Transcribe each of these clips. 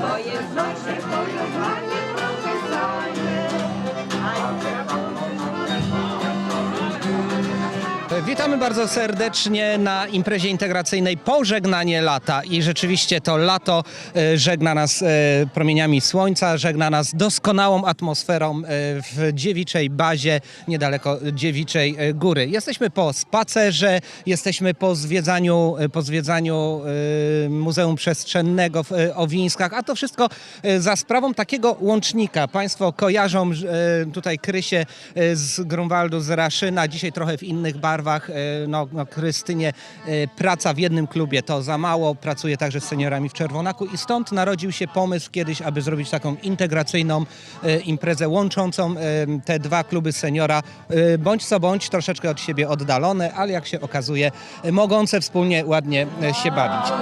To jest nasze pożegnanie, proszę Witamy bardzo serdecznie na imprezie integracyjnej Pożegnanie Lata i rzeczywiście to lato e, żegna nas e, promieniami słońca, żegna nas doskonałą atmosferą e, w dziewiczej bazie niedaleko dziewiczej góry. Jesteśmy po spacerze, jesteśmy po zwiedzaniu, po zwiedzaniu Muzeum Przestrzennego w Owińskach, a to wszystko za sprawą takiego łącznika. Państwo kojarzą tutaj Krysię e, z Grunwaldu, z Raszyna, dzisiaj trochę w innych barwach. E, No, no Krystynie e, praca w jednym klubie to za mało, pracuje także z seniorami w Czerwonaku i stąd narodził się pomysł kiedyś, aby zrobić taką integracyjną e, imprezę łączącą te dwa kluby seniora, bądź co bądź troszeczkę od siebie oddalone, ale jak się okazuje mogące wspólnie ładnie się bawić.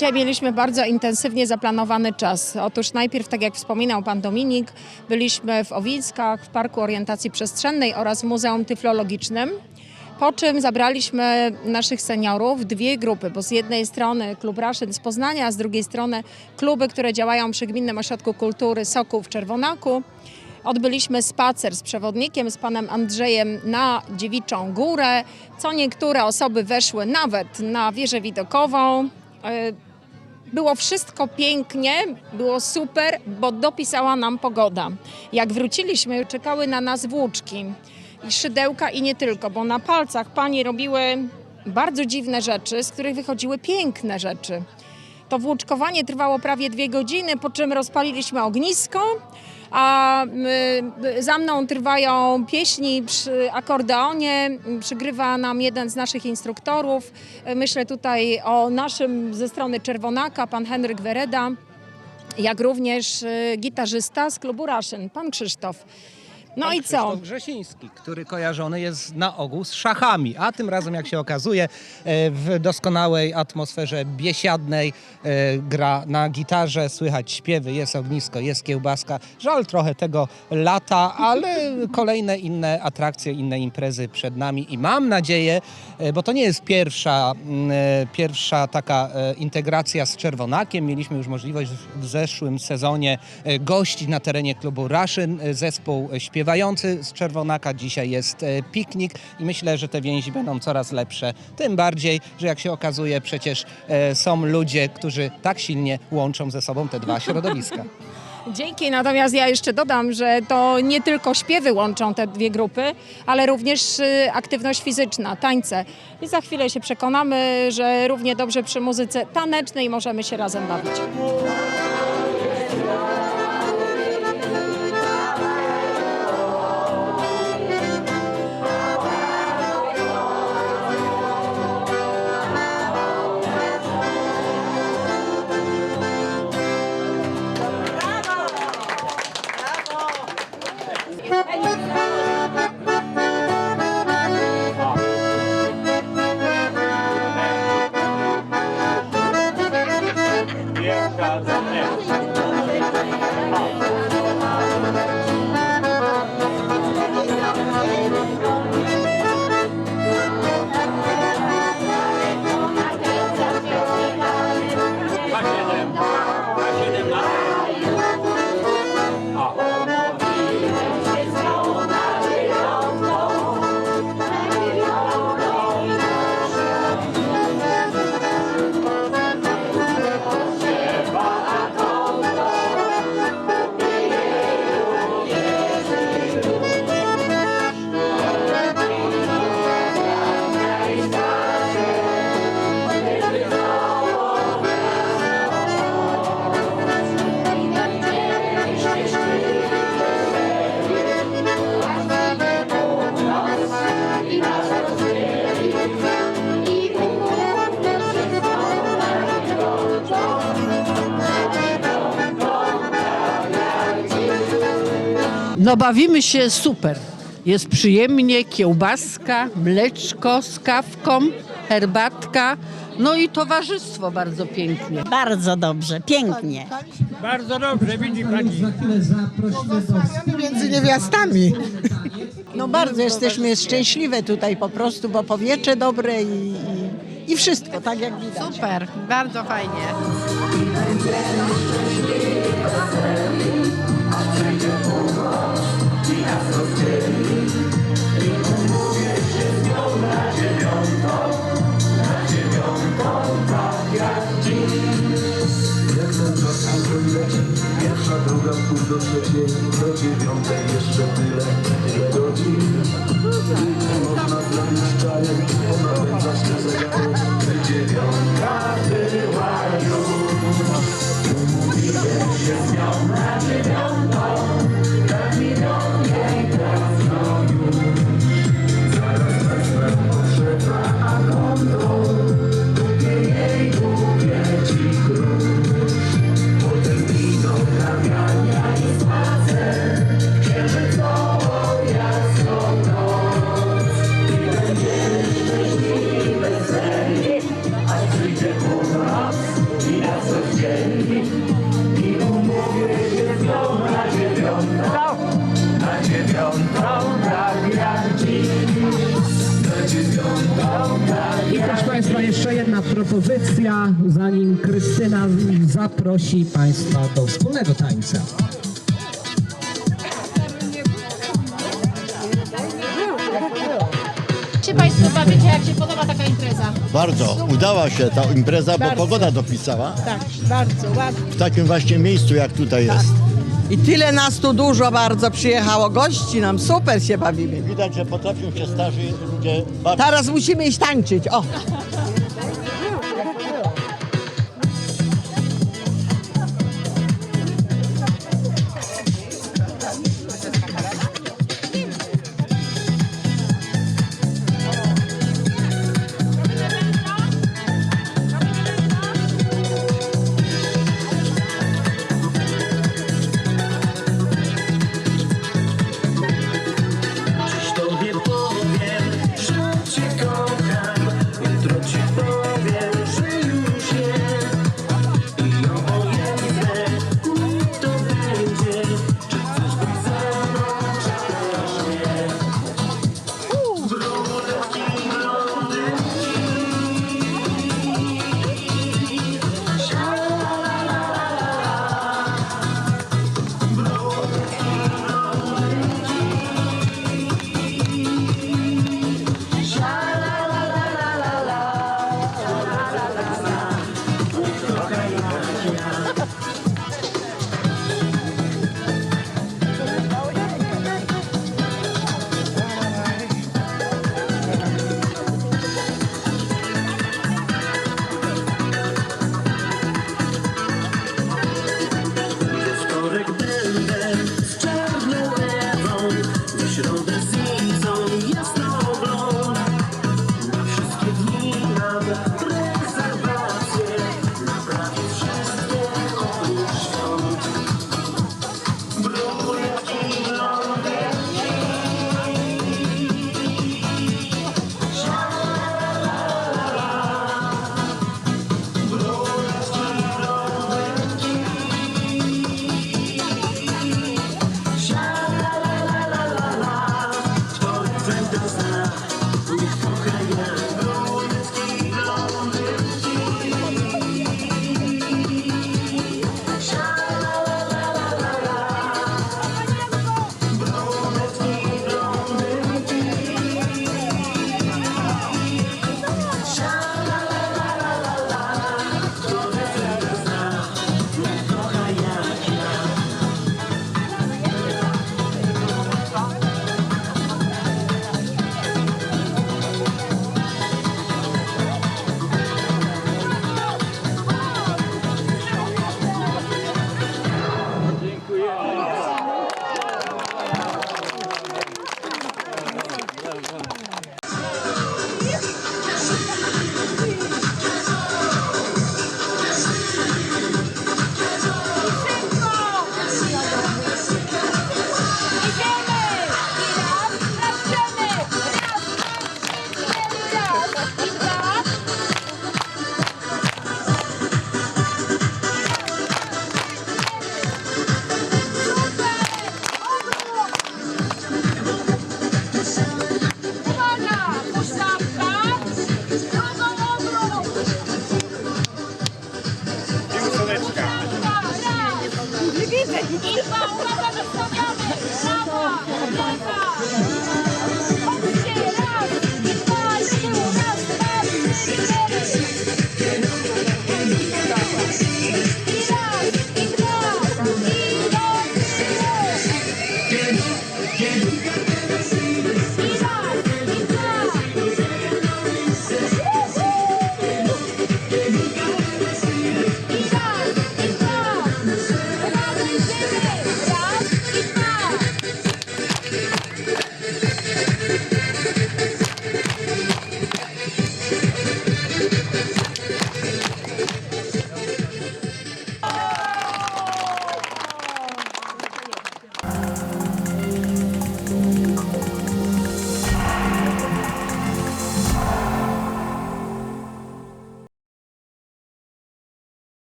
Dzisiaj mieliśmy bardzo intensywnie zaplanowany czas. Otóż najpierw, tak jak wspominał pan Dominik, byliśmy w Owickach, w Parku Orientacji Przestrzennej oraz w Muzeum Tyflologicznym. Po czym zabraliśmy naszych seniorów w dwie grupy, bo z jednej strony klub Raszyn z Poznania, a z drugiej strony kluby, które działają przy Gminnym Ośrodku Kultury Sokół w Czerwonaku. Odbyliśmy spacer z przewodnikiem, z panem Andrzejem na Dziewiczą Górę. Co niektóre osoby weszły nawet na wieżę widokową. Było wszystko pięknie, było super, bo dopisała nam pogoda. Jak wróciliśmy, czekały na nas włóczki i szydełka i nie tylko, bo na palcach panie robiły bardzo dziwne rzeczy, z których wychodziły piękne rzeczy. To włóczkowanie trwało prawie dwie godziny, po czym rozpaliliśmy ognisko, a y, za mną trwają pieśni przy akordeonie. Przygrywa nam jeden z naszych instruktorów. Myślę tutaj o naszym ze strony Czerwonaka, pan Henryk Wereda, jak również y, gitarzysta z klubu Raszyn, pan Krzysztof. No Pan i co? Krzysztof Grzesiński, który kojarzony jest na ogół z szachami, a tym razem, jak się okazuje, e, w doskonałej atmosferze biesiadnej e, gra na gitarze, słychać śpiewy, jest ognisko, jest kiełbaska. Żal trochę tego lata, ale kolejne inne atrakcje, inne imprezy przed nami i mam nadzieję, e, bo to nie jest pierwsza, mm, e, pierwsza taka e, integracja z Czerwonakiem. Mieliśmy już możliwość w zeszłym sezonie e, gościć na terenie klubu Raszyn e, zespół śpiewający z Czerwonaka. Dzisiaj jest e, piknik i myślę, że te więzi będą coraz lepsze. Tym bardziej, że jak się okazuje, przecież e, są ludzie, którzy tak silnie łączą ze sobą te dwa środowiska. Dzięki, natomiast ja jeszcze dodam, że to nie tylko śpiewy łączą te dwie grupy, ale również y, aktywność fizyczna, tańce. I za chwilę się przekonamy, że równie dobrze przy muzyce tanecznej możemy się razem bawić. No bawimy się super. Jest przyjemnie, kiełbaska, mleczko z kawką, herbatka, no i towarzystwo bardzo pięknie. Bardzo dobrze, pięknie. między niewiastami. No bardzo jesteśmy szczęśliwe tutaj po prostu, bo powietrze dobre i, i, i wszystko, tak jak widać. Super, bardzo fajnie. Pół do trzeciej, do dziewiątej jeszcze tyle, tyle godzin. Można zrobić czajem, ponapędzać zaprosi Państwa do wspólnego tańca. Czy Państwo bawicie, jak się podoba taka impreza? Bardzo. Udała się ta impreza, bo Bardzo. pogoda dopisała. Tak, bardzo ładnie. W takim właśnie miejscu, jak tutaj jest. I tyle nas tu dużo bardzo przyjechało gości, nam super się bawimy. Widać, że potrafią się starzy ludzie bawić. Teraz musimy iść tańczyć, o.